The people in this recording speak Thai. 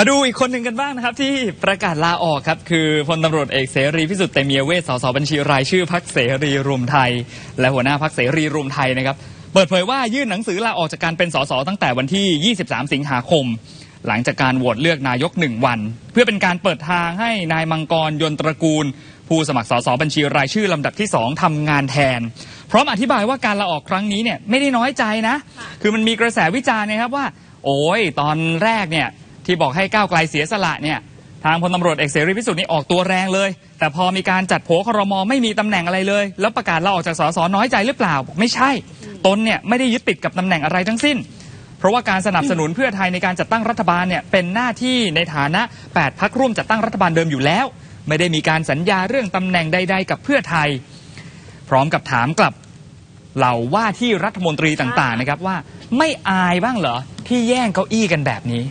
มาดูอีกคนหนึ่งกันบ้างนะครับ ที่ประกาศลาออกครับ คือพลตำรวจเอกเสรีพิสุทธิ์เตมียเวสสสบัญชีรายชื่อพักเสรีรวมไทย และหัวหน้าพักเสรีรวมไทยนะครับ เปิดเผยว่ายื่นหนังสือลาออกจากการเป็นสสตั้งแต่วันที่ 23 สิงหาคม หลังจากการโหวตเลือกนายกหนึ่งวัน เพื่อเป็นการเปิดทางให้นายมังกรยนตระกูล ผู้สมัครสสบัญชีรายชื่อลำดับที่2ทำงานแทน พร้อมอธิบายว่าการลาออกครั้งนี้เนี่ยไม่ได้น้อยใจนะ คือมันมีกระแสวิจารณ์นะครับว่า โอ้ยตอนแรกเนี่ย ที่บอกให้ก้าวไกลเสียสละเนี่ยทางพลตำรวจเอกเสรีพิสุทธิ์นี่ออกตัวแรงเลย แต่พอมีการจัดโผครมไม่มีตำแหน่งอะไรเลย แล้วประกาศลาออกจากสสน้อยใจหรือเปล่าบอกไม่ใช่ตนเนี่ยไม่ได้ยึดติดกับตำแหน่งอะไรทั้งสิ้น เพราะว่าการสนับสนุนเพื่อไทยในการจัดตั้งรัฐบาลเนี่ยเป็นหน้าที่ในฐานะ 8พักร่วมจัดตั้งรัฐบาลเดิมอยู่แล้ว ไม่ได้มีการสัญญาเรื่องตำแหน่งใด ๆ กับเพื่อไทย พร้อมกับถามกลับเหล่าว่าที่รัฐมนตรีต่างๆนะครับว่า ไม่อายบ้างเหรอที่แย่งเก้าอี้กันแบบนี้